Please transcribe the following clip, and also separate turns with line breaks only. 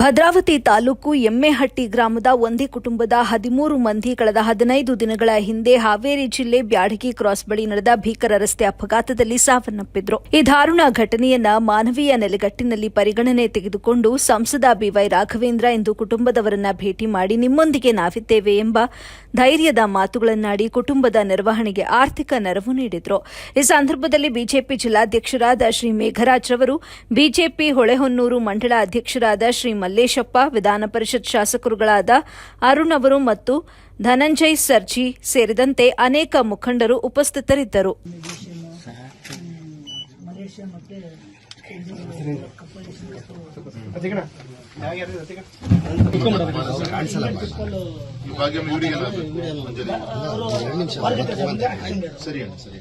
ಭದ್ರಾವತಿ ತಾಲೂಕು ಎಮ್ಮೆಹಟ್ಟಿ ಗ್ರಾಮದ ಒಂದೇ ಕುಟುಂಬದ ಹದಿಮೂರು ಮಂದಿ ಕಳೆದ ಹದಿನೈದು ದಿನಗಳ ಹಿಂದೆ ಹಾವೇರಿ ಜಿಲ್ಲೆ ಬ್ಯಾಡಗಿ ಕ್ರಾಸ್ ಬಳಿ ನಡೆದ ಭೀಕರ ರಸ್ತೆ ಅಪಘಾತದಲ್ಲಿ ಸಾವನ್ನಪ್ಪಿದ್ರು. ಈ ದಾರುಣ ಘಟನೆಯನ್ನ ಮಾನವೀಯ ನೆಲೆಗಟ್ಟಿನಲ್ಲಿ ಪರಿಗಣನೆ ತೆಗೆದುಕೊಂಡು ಸಂಸದ ಬಿವೈ ರಾಘವೇಂದ್ರ ಇಂದು ಕುಟುಂಬದವರನ್ನ ಭೇಟಿ ಮಾಡಿ ನಿಮ್ಮೊಂದಿಗೆ ನಾವಿದ್ದೇವೆ ಎಂಬ ಧೈರ್ಯದ ಮಾತುಗಳನ್ನಾಡಿ ಕುಟುಂಬದ ನಿರ್ವಹಣೆಗೆ ಆರ್ಥಿಕ ನೆರವು ನೀಡಿದ್ರು. ಈ ಸಂದರ್ಭದಲ್ಲಿ ಬಿಜೆಪಿ ಜಿಲ್ಲಾಧ್ಯಕ್ಷರಾದ ಶ್ರೀ ಮೇಘರಾಜ್ ರವರು, ಬಿಜೆಪಿ ಹೊಳೆಹೊನ್ನೂರು ಮಂಡಳ ಅಧ್ಯಕ್ಷರಾದ ಶ್ರೀ ಮಲ್ಲೇಶಪ್ಪ ವಿಧಾನ ಪರಿಷತ್ ಶಾಸಕರುಗಳಾದ ಅರುಣ್ ಅವರು ಮತ್ತು ಧನಂಜಯ್ ಸರ್ಜಿ ಸೇರಿದಂತೆ ಅನೇಕ ಮುಖಂಡರು ಉಪಸ್ಥಿತರಿದ್ದರು.
ಸರಿ ಸರಿ